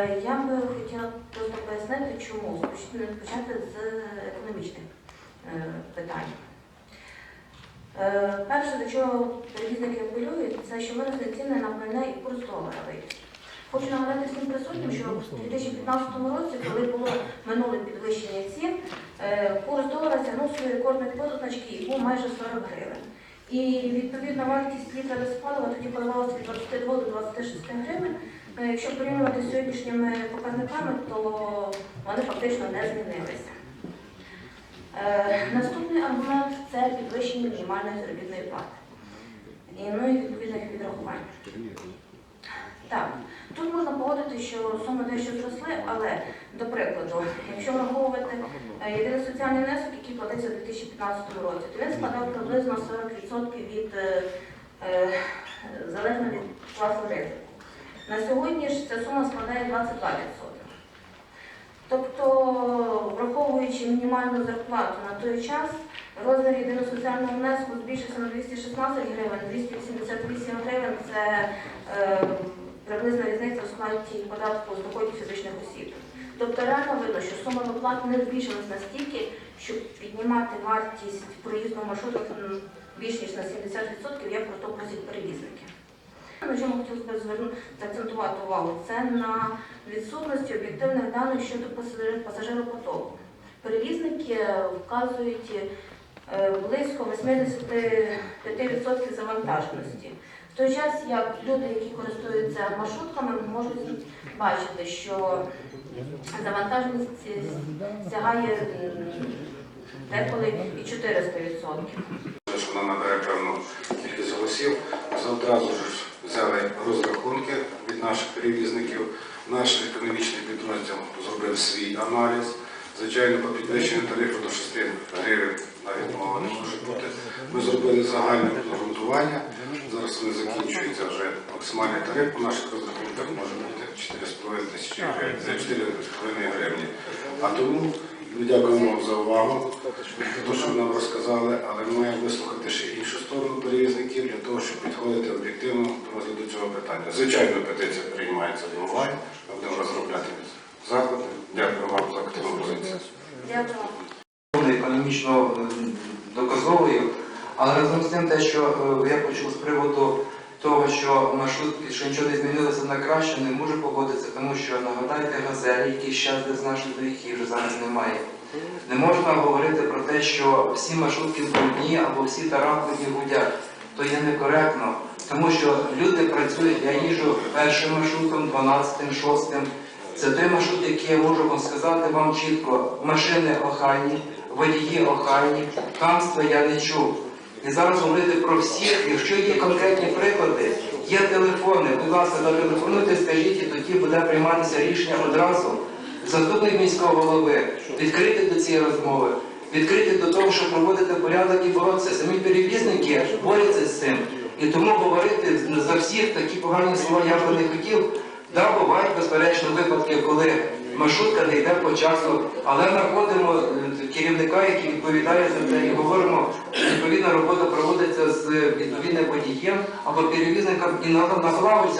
Е, Я би хотіла просто пояснити, чому почати з економічних е, питань. Е, Перше, до чого перевізники апелюють, це що виросли ціни на пальне і курс долара. Хочу нагадати всім присутнім, що в 2015 році, коли було минуле підвищення цін, курс долара тягнув свої рекордні позначки і був майже 40 гривень. І відповідно вартість літра диспалива тоді коливалася від 22 до 26 гривень. Е, Якщо порівнювати з сьогоднішніми показниками, то вони фактично не змінилися. Е, Наступний аргумент це підвищення мінімальної заробітної плати. І, ну і відповідних відрахувань. Так, тут можна погодити, що суми дещо зросли, але, до прикладу, якщо враховувати е, єдиний соціальний внесок, який платився у 2015 році, то він складав приблизно 40% від залежно від класу ризику. На сьогодні ж ця сума складає 22%. Тобто, враховуючи мінімальну зарплату на той час, розмір єдиного соціального внеску збільшився на 216 гривень, 288 гривень це е, приблизна різниця в складі податку з доходів фізичних осіб. Тобто реально видно, що сума виплат не збільшилась настільки, щоб піднімати вартість проїзду маршруток м, більш ніж на 70%, як про то просять перевізники. Чому хотілося б звернути акцентувати увагу, це на відсутності об'єктивних даних щодо пасажиропотоку. Перевізники вказують е, близько 85% завантаженості. В той час, як люди, які користуються маршрутками, можуть бачити, що завантаженість сягає деколи і 400%. що вона набере певну кількість голосів. Ми одразу ж взяли розрахунки від наших перевізників. Наш економічний підрозділ зробив свій аналіз. Звичайно, по підвищенню тарифу до 6 гривень навіть мова не може бути. Ми зробили загальне обґрунтування. Зараз вони закінчуються вже максимальний тариф по наших розрахунках може бути 4,5 тисячі гривень, це 4,5 гривні. А тому ми дякуємо вам за увагу, за те, що ви нам розказали, але ми маємо вислухати ще іншу сторону перевізників для того, щоб підходити об'єктивно до розгляду цього питання. Звичайно, петиція приймається уваги, ми будемо розробляти заклади. Дякую вам за активну позицію. Дякую. економічно е, доказовою, але разом з тим те, що е, я почув з приводу того, що маршрутки, що нічого не змінилося на краще, не можу погодитися, тому що нагадайте газелі, які ще десь наші їх вже зараз немає. Не можна говорити про те, що всі маршрутки брудні або всі таранкові гудять. То є некоректно, тому що люди працюють, я їжджу першим маршрутом, 12, 6. Це той маршрут, який я можу вам сказати вам чітко. Машини охайні, водії охайні, хамства я не чув. І зараз говорити про всіх, якщо є конкретні приклади, є телефони, будь ласка, зателефонуйте, скажіть, і тоді буде прийматися рішення одразу. Заступник міського голови, відкрити до цієї розмови, відкрити до того, щоб проводити порядок і боротися. Самі перевізники борються з цим. І тому говорити за всіх такі погані слова я би не хотів. Да, бувають безперечно випадки, коли маршрутка не йде по часу, але знаходимо е, керівника, який відповідає за це, і говоримо, відповідна робота проводиться з відповідним водієм або перевізником, і нала-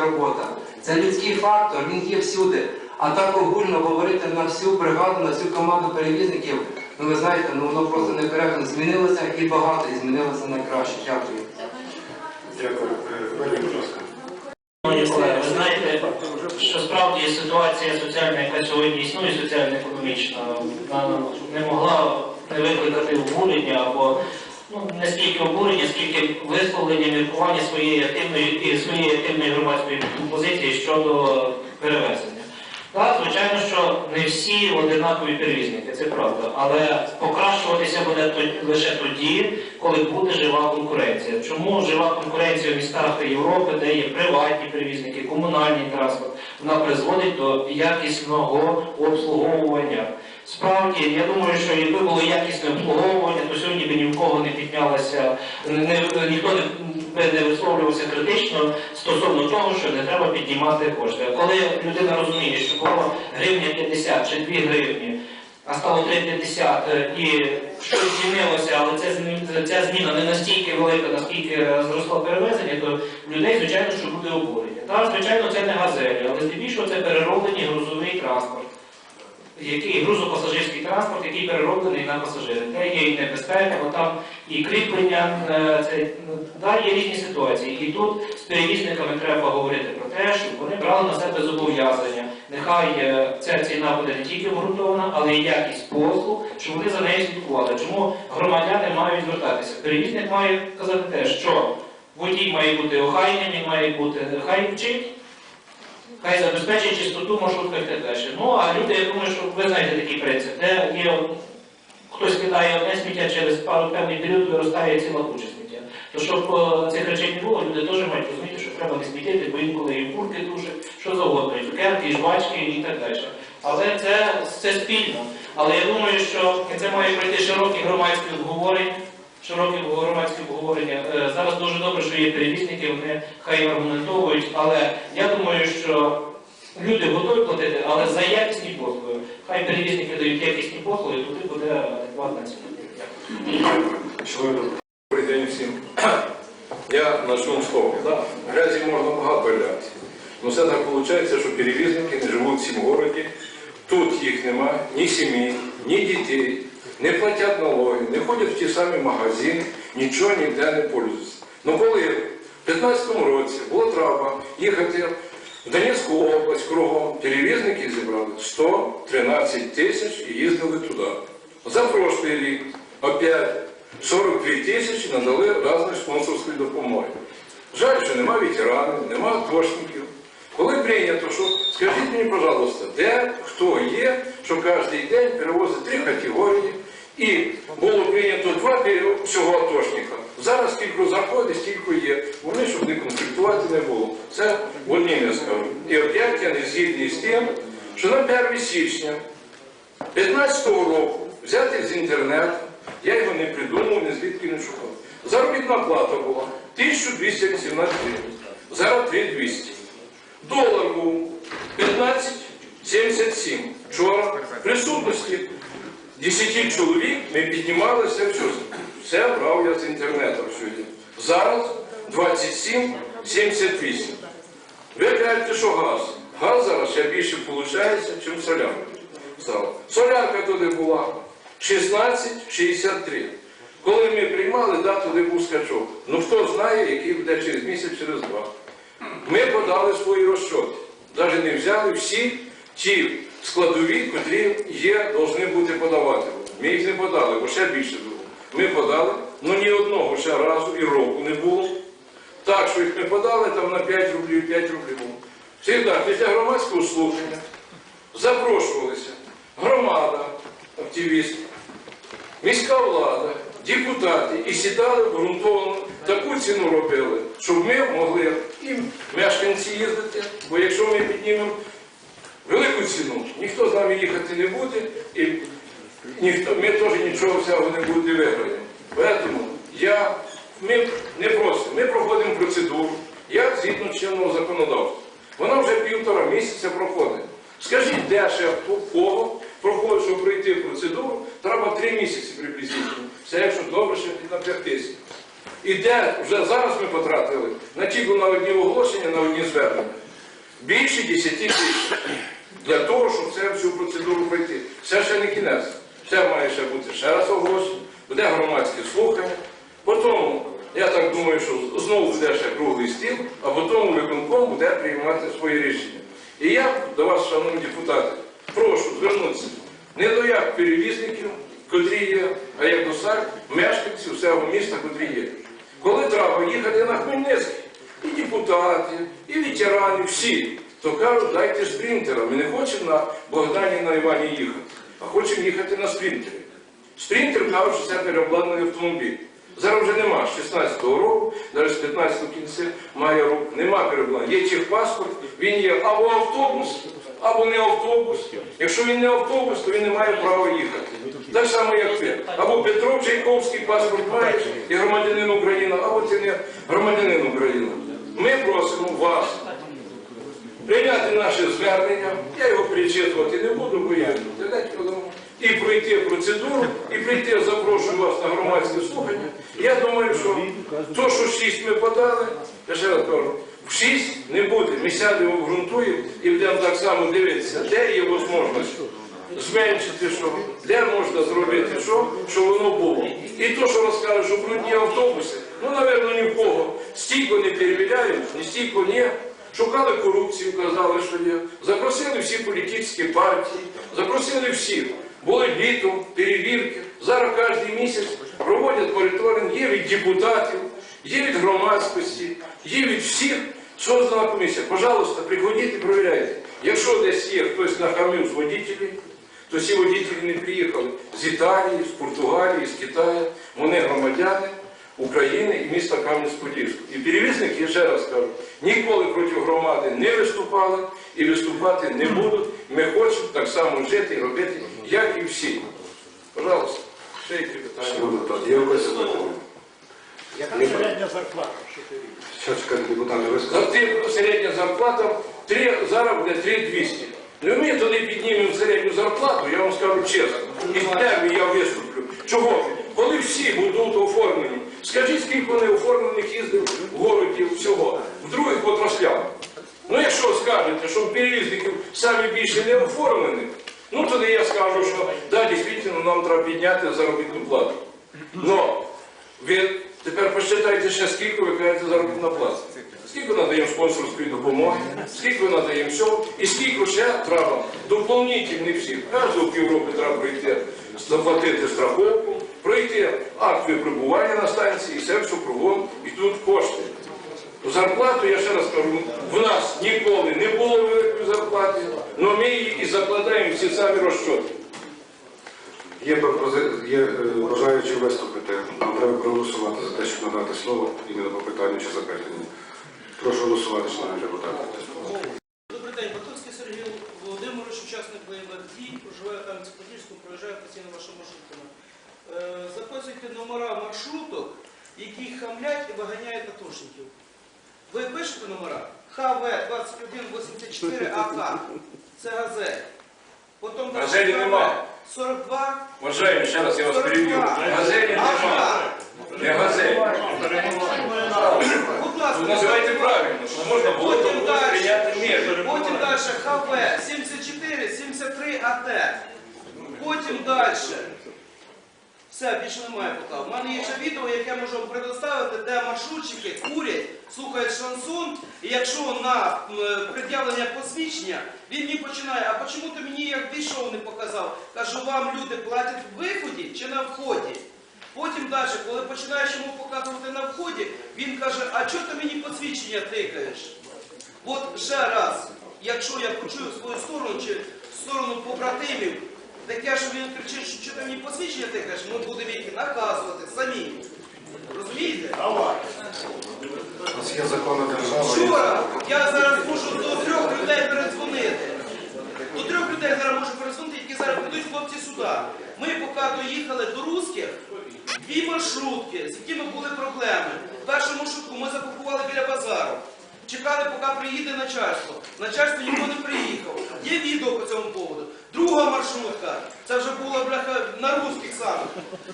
робота. Це людський фактор, він є всюди. А так огульно говорити на всю бригаду, на всю команду перевізників, ну ви знаєте, ну воно просто некоректно. Змінилося і багато, і змінилося на краще. Дякую. Дякую. Будь ласка. Шановні колеги, ви знаєте, що справді ситуація соціальна, яка сьогодні існує, соціально-економічна, не могла не викликати обурення або ну, не стільки обурення, скільки висловлення міркування своєї активної своєї активної громадської позиції щодо перевезення. Так, звичайно, що не всі одинакові перевізники, це правда. Але покращуватися буде лише тоді, коли буде жива конкуренція. Чому жива конкуренція в містах Європи, де є приватні перевізники, комунальний транспорт, вона призводить до якісного обслуговування. Справді, я думаю, що якби було якісне обслуговування, то сьогодні би ні в кого не піднялася, не, ніхто не, не висловлювався критично стосовно того, що не треба піднімати кошти. Коли людина розуміє, що було гривня 50 чи 2 гривні, а стало 3,50 е, і щось змінилося, але змі- ця зміна не настільки велика, наскільки е, зросло перевезення, то людей, звичайно, що буде обурення. Так, звичайно, це не газелі, але здебільшого це перероблені транспорт, який грузопасажирський транспорт, який перероблений на пасажири. Де є і небезпека, бо там і кріплення, е, це, ну, да, є різні ситуації. І тут з перевізниками треба говорити про те, щоб вони брали на себе зобов'язання. Нехай е, ця ціна буде не тільки обґрунтована, але й якість послуг, щоб вони за нею слідкували. Чому громадяни мають звертатися? Перевізник має казати те, що водій має бути охайним, він має бути хай вчить, хай забезпечить чистоту маршрутка і так далі. Ну а люди, я думаю, що ви знаєте такий принцип, де є хтось кидає одне сміття через пару певний період виростає ціла куча сміття. То щоб цих речей не було, люди теж мають розуміти, що треба не смітити, бо інколи і курки дуже, що завгодно, і цукерки, і жвачки, і так далі. Але це, це спільно. Але я думаю, що це має пройти широкі громадські обговорення. Широкі громадські обговорення. Е, Зараз дуже добре, що є перевізники, вони хай аргументовують, але я думаю, що люди готові платити, але за якісні послуги. Хай перевізники дають якісні послуги, тоді буде адекватна. Добрий день всім. Я начну з того. Да, грязі можна багато ляти. Ну все так виходить, що перевізники не живуть в цьому місті. Тут їх немає, ні сім'ї, ні дітей, не платять налоги, не ходять в ті самі магазини, нічого ніде не пользуються. Ну коли в 15-му році було треба їхати в Донецьку область кругом, перевізники зібрали 113 тисяч і їздили туди. За прошлий рік опять 42 тисячі надали різної спонсорської допомоги. Жаль, що нема ветеранів, нема атошників. Коли прийнято, що скажіть мені, пожалуйста, де хто є, що кожен день перевозить три категорії, і було прийнято два всього атошника. Зараз скільки заходить, стільки є. Вони, щоб не конфліктувати не було. Це в одній не скажу. І опять я не згідний з тим, що на 1 січня 15-го року взяти з інтернету, я його не придумав, ні звідки не шукав. Заробітна плата була 1218 гривень, зараз 3200. Долар був 15,77. Вчора в присутності 10 чоловік ми піднімалися все. Все брав я з інтернету сьогодні. Зараз 27,78. Ви кажете, що газ. Газ зараз ще більше виходить, ніж солярка. Солярка туди була 16,63. Коли ми приймали, да, туди був скачок. Ну хто знає, який буде через місяць, через два. Ми подали свої розчоти. Навіть не взяли всі ті складові, котрі є, повинні бути подавати. Ми їх не подали, бо ще більше було. Ми подали, ну ні одного ще разу і року не було. Так, що їх ми подали там на 5 рублів, 5 рублів. Всегда, після громадського слухання запрошувалися громада, активісти, міська влада, депутати і сідали ґрунтовно, таку ціну робили, щоб ми могли і мешканці їздити, бо якщо ми піднімемо велику ціну, ніхто з нами їхати не буде, і ніхто, ми теж нічого всього не буде виграємо. Тому я, ми не просимо, ми проходимо процедуру, як згідно чинного законодавства. Вона вже півтора місяця проходить. Скажіть, де ще кого проходить, щоб пройти процедуру, треба три місяці приблизительно. Це якщо добре, ще на 5. І де вже зараз ми потратили на тільки на одні оголошення, на одні звернення. Більше 10 тисяч для того, щоб це всю процедуру пройти. Це ще не кінець. Це має ще бути ще раз оголошення, буде громадське слухання. Потім, я так думаю, що знову буде ще круглий стіл, а потім виконком буде приймати свої рішення. І я до вас, шановні депутати, прошу звернутися не до як перевізників, котрі є, а як до сар мешканців всього міста, котрі є. Коли треба їхати на Хмельницький, і депутати, і ветерани, всі, то кажуть, дайте спринтера. Ми не хочемо на Богдані на Івані їхати, а хочемо їхати на спринтері. Спринтер кажуть, що це переобладнаний автомобіль. Зараз вже нема. З 16-го року, навіть з 15-го кінця має року, нема переобладнання. Є техпаспорт, він є або автобус, або не автобус. Якщо він не автобус, то він не має права їхати. Так само, як ти. Або Петров Чайковський паспорт маєш і громадянин України, або ти не громадянин України. Ми просимо вас прийняти наше звернення, я його перечитувати не буду, бо я подав, і пройти процедуру, і прийти, запрошую вас на громадське слухання. Я думаю, що то, що шість ми подали, я ще раз кажу, в шість не буде. Ми сядемо, обґрунтуємо і будемо так само дивитися, де є можливість зменшити що, де можна зробити що, щоб воно було. І то, що розкажуть, що брудні автобуси, ну, напевно, ні в кого. Стійко не перевіряють, ні стійко ні. Шукали корупцію, казали, що є. Запросили всі політичні партії, запросили всіх. Були літо, перевірки. Зараз кожен місяць проводять моніторинг, є від депутатів, є від громадськості, є від всіх. За комісія? Пожалуйста, приходіть і провіряйте. Якщо десь є хтось нахамив з водителів, то ці водителі не приїхали з Італії, з Португалії, з Китаю. Вони громадяни України і міста Кам'янець-Подільського. І перевізники, я ще раз кажу, ніколи проти громади не виступали і виступати не будуть. Ми хочемо так само жити і робити, як і всі. Пожалуйста, ще які питання. Є якось запитання? Середня зарплата? рік? Що чекати депутати За вискажуть? тим середня зарплата 3, зараз буде 3200. Ну ми тоді піднімемо середню зарплату, я вам скажу чесно. І перший я виступлю. Чого? Коли всі будуть оформлені. Скажіть, скільки вони оформлених їздив в городі всього, в других отраслях. Ну якщо скажете, що перевізників самі більше не оформлених, ну тоді я скажу, що да, дійсно нам треба підняти заробітну плату. Но ви тепер посчитайте ще, скільки ви кажете заробітна плата. Скільки надаємо спонсорської допомоги, скільки надаємо всього, і скільки ще треба доповнительних всіх. Кожного півроку треба пройти, заплатити страховку, пройти акт випробування на станції, все все кругом, і тут кошти. Зарплату, я ще раз кажу, в нас ніколи не було великої зарплати, але ми її і закладаємо всі самі розчоти. Є, є е, бажаючі виступити. Нам треба проголосувати за те, щоб надати слово іменно по питанню чи запитанню. Прошу голосувати, шановні депутати. Добрий день, Батовський Сергій Володимирович, учасник бойових дій, проживає в Кам'янці-Подільську, проїжджає постійно вашими маршрутами. Е, Записуйте номера маршруток, які хамлять і виганяють атошників. Ви пишете номера? ХВ 2184 АК. Це газель. Потім Газелі нема. 42 Уважаємо, ще раз я вас переб'ю. Газелі немає. Не газель. Будь ласка, називайте правильно, щоб можна було Потім тому далі. прийняти міри. Потім далі ХВ 74, 73 АТ. Потім далі. Все, більше немає пока. У мене є ще відео, яке можу вам предоставити, де маршрутчики курять, слухають шансон, і якщо на пред'явлення посвідчення, він мені починає, а чому ти мені як війшов не показав? Кажу, вам люди платять в виході чи на вході? Потім далі, коли починаєш йому показувати на вході, він каже, а чого ти мені посвідчення тикаєш? От ще раз, якщо я почую свою сторону чи сторону побратимів, таке, що він кричить, що «Чого ти мені посвідчення тикаєш, ми будемо їх наказувати самі. Розумієте? Нас є законна держава. є- Вчора я зараз можу до трьох людей передзвонити. До трьох людей зараз можу передзвонити, які зараз прийдуть хлопці сюди. Ми поки доїхали до русських, дві маршрутки, з якими були проблеми. Першу маршрутку ми запакували біля базару. Чекали, поки приїде начальство. Начальство ніхто не приїхав. Є відео по цьому поводу. Друга маршрутка, це вже було бляха на русських саме.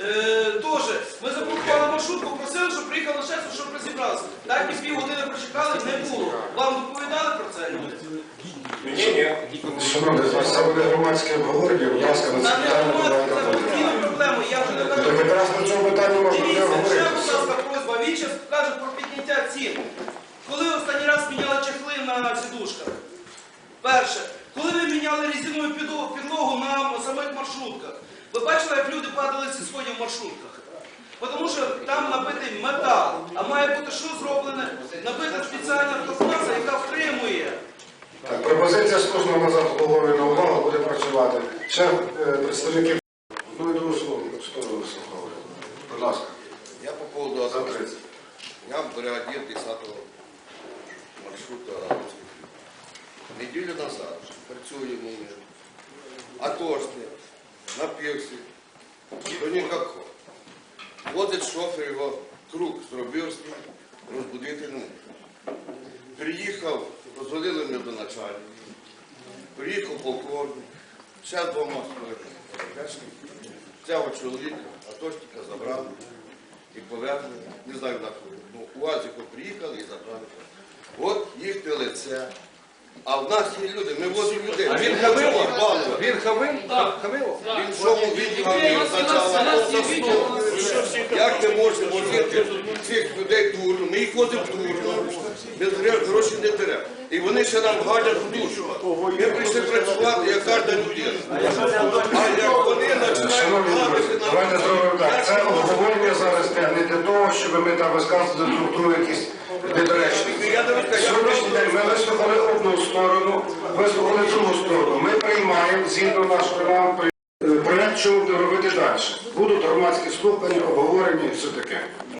Е, Тоже ми запакували маршрутку, просили, щоб приїхало начальство, щоб розібралося. Так і півгодини прочекали, не було. Вам доповідали про це люди? Ні, ні. Шановні, це буде громадське обговорення, будь ласка, на це Та не питання постійна проблема. Я вже не То кажу. якраз на цьому питанні можна не Дивіться, ще, говорити. будь ласка, просьба. Він зараз каже про підняття цін. Коли останній раз міняли чехли на сідушках? Перше, міняли резинову підлогу на самих маршрутках, ви бачили, як люди падали зі сходів в маршрутках? Тому що там набитий метал, а має бути що зроблене? Набита спеціальна пластмаса, яка втримує. Пропозиція з кожного назад на увагу буде працювати. Ще е, представники. Ну, йду у слово, сторону вислуховую. Будь ласка, Я по поводу за этого. 30. Я бригадир 10-го маршрута. Неділю назад працює мені. Атошник, напився, до ніякого. Возить шофер його, ним, розбудити не. Приїхав, дозволили мені до начальника. Приїхав полковник, ще двома стоїть. Цього чоловіка, атошника забрали і повернення, не знаю на кого. Ну, УАЗіку приїхали і забрали. От їхнє лице, А в нас є люди, ми возимо людей. А він хочемо. Він хамив? Так. Хамив? Він що він хамив. Як ми можемо возити цих людей дурно? Ми їх возимо дурно. Ми зря гроші не беремо. І вони ще нам гадять в душу. Ми прийшли працювати, як кожна людина. А як вони починають гадати давайте зробимо так. Це обговорення зараз не для того, щоб ми там висказували другу якісь недоречності. Я не розкажу. Сьогоднішній день ми вислухали одну сторону, вислухали другу сторону. Ми приймаємо згідно нашого регламенту, е, проект, що будемо робити далі. Будуть громадські слухання, обговорення і все таке.